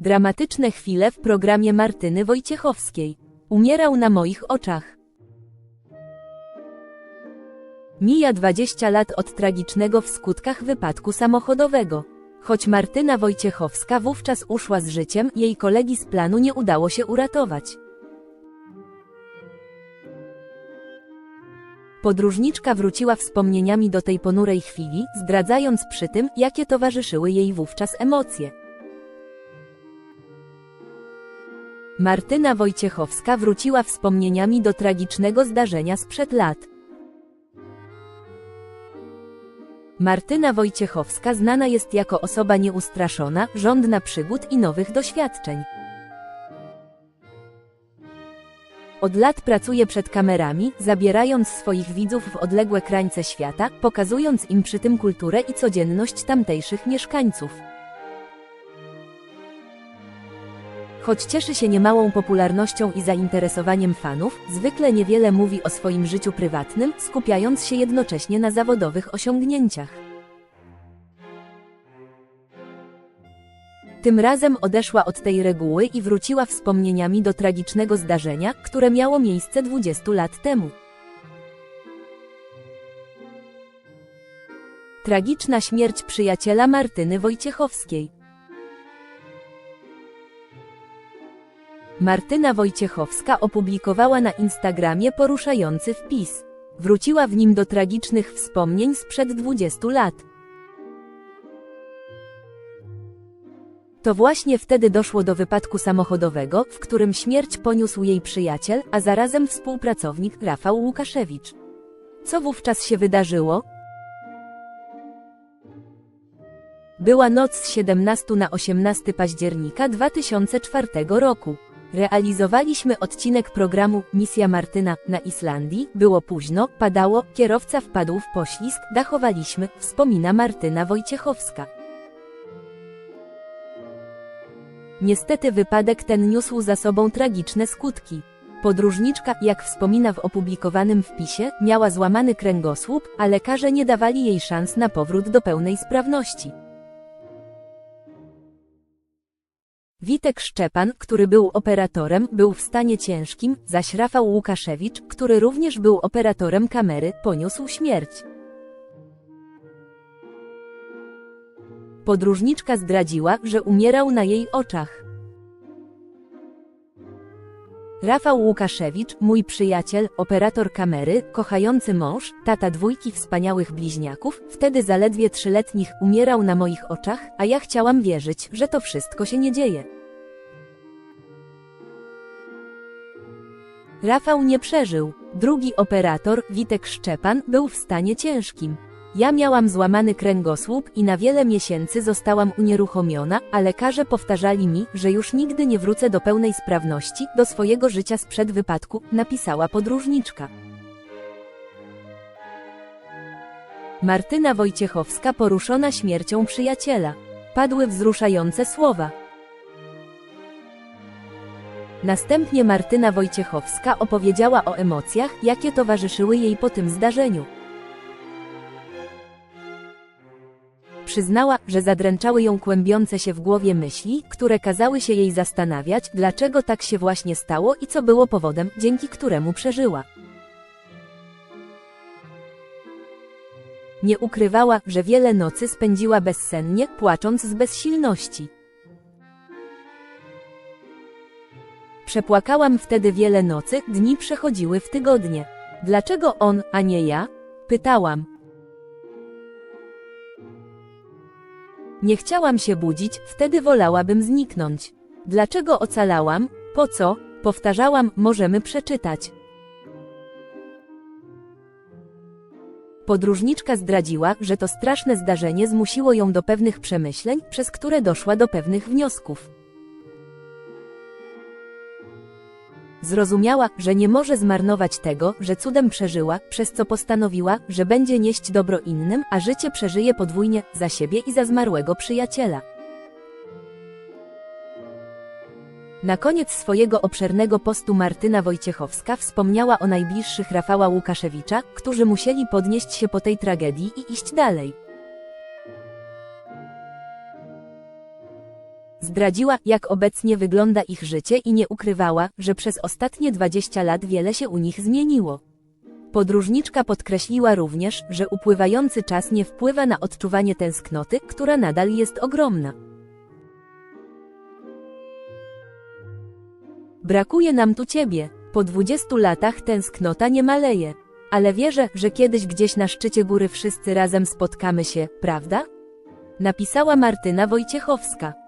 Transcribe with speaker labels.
Speaker 1: Dramatyczne chwile w programie Martyny Wojciechowskiej. Umierał na moich oczach. Mija 20 lat od tragicznego w skutkach wypadku samochodowego. Choć Martyna Wojciechowska wówczas uszła z życiem, jej kolegi z planu nie udało się uratować. Podróżniczka wróciła wspomnieniami do tej ponurej chwili, zdradzając przy tym, jakie towarzyszyły jej wówczas emocje. Martyna Wojciechowska wróciła wspomnieniami do tragicznego zdarzenia sprzed lat. Martyna Wojciechowska znana jest jako osoba nieustraszona, żądna przygód i nowych doświadczeń. Od lat pracuje przed kamerami, zabierając swoich widzów w odległe krańce świata, pokazując im przy tym kulturę i codzienność tamtejszych mieszkańców. Choć cieszy się niemałą popularnością i zainteresowaniem fanów, zwykle niewiele mówi o swoim życiu prywatnym, skupiając się jednocześnie na zawodowych osiągnięciach. Tym razem odeszła od tej reguły i wróciła wspomnieniami do tragicznego zdarzenia, które miało miejsce 20 lat temu. Tragiczna śmierć przyjaciela Martyny Wojciechowskiej. Martyna Wojciechowska opublikowała na Instagramie poruszający wpis. Wróciła w nim do tragicznych wspomnień sprzed 20 lat. To właśnie wtedy doszło do wypadku samochodowego, w którym śmierć poniósł jej przyjaciel, a zarazem współpracownik Rafał Łukaszewicz. Co wówczas się wydarzyło? Była noc z 17 na 18 października 2004 roku. Realizowaliśmy odcinek programu Misja Martyna na Islandii, było późno, padało, kierowca wpadł w poślizg, dachowaliśmy, wspomina Martyna Wojciechowska. Niestety wypadek ten niósł za sobą tragiczne skutki. Podróżniczka, jak wspomina w opublikowanym wpisie, miała złamany kręgosłup, a lekarze nie dawali jej szans na powrót do pełnej sprawności. Witek Szczepan, który był operatorem, był w stanie ciężkim, zaś Rafał Łukaszewicz, który również był operatorem kamery, poniósł śmierć. Podróżniczka zdradziła, że umierał na jej oczach. Rafał Łukaszewicz, mój przyjaciel, operator kamery, kochający mąż, tata dwójki wspaniałych bliźniaków, wtedy zaledwie trzyletnich, umierał na moich oczach, a ja chciałam wierzyć, że to wszystko się nie dzieje. Rafał nie przeżył. Drugi operator, Witek Szczepan, był w stanie ciężkim. Ja miałam złamany kręgosłup i na wiele miesięcy zostałam unieruchomiona, a lekarze powtarzali mi, że już nigdy nie wrócę do pełnej sprawności, do swojego życia sprzed wypadku, napisała podróżniczka. Martyna Wojciechowska poruszona śmiercią przyjaciela. Padły wzruszające słowa. Następnie Martyna Wojciechowska opowiedziała o emocjach, jakie towarzyszyły jej po tym zdarzeniu. Przyznała, że zadręczały ją kłębiące się w głowie myśli, które kazały się jej zastanawiać, dlaczego tak się właśnie stało i co było powodem, dzięki któremu przeżyła. Nie ukrywała, że wiele nocy spędziła bezsennie, płacząc z bezsilności. Przepłakałam wtedy wiele nocy, dni przechodziły w tygodnie. Dlaczego on, a nie ja? Pytałam. Nie chciałam się budzić, wtedy wolałabym zniknąć. Dlaczego ocalałam? Po co? Powtarzałam, możemy przeczytać. Podróżniczka zdradziła, że to straszne zdarzenie zmusiło ją do pewnych przemyśleń, przez które doszła do pewnych wniosków. Zrozumiała, że nie może zmarnować tego, że cudem przeżyła, przez co postanowiła, że będzie nieść dobro innym, a życie przeżyje podwójnie, za siebie i za zmarłego przyjaciela. Na koniec swojego obszernego postu Martyna Wojciechowska wspomniała o najbliższych Rafała Łukaszewicza, którzy musieli podnieść się po tej tragedii i iść dalej. Zdradziła, jak obecnie wygląda ich życie i nie ukrywała, że przez ostatnie 20 lat wiele się u nich zmieniło. Podróżniczka podkreśliła również, że upływający czas nie wpływa na odczuwanie tęsknoty, która nadal jest ogromna. Brakuje nam tu ciebie. Po 20 latach tęsknota nie maleje. Ale wierzę, że kiedyś gdzieś na szczycie góry wszyscy razem spotkamy się, prawda? Napisała Martyna Wojciechowska.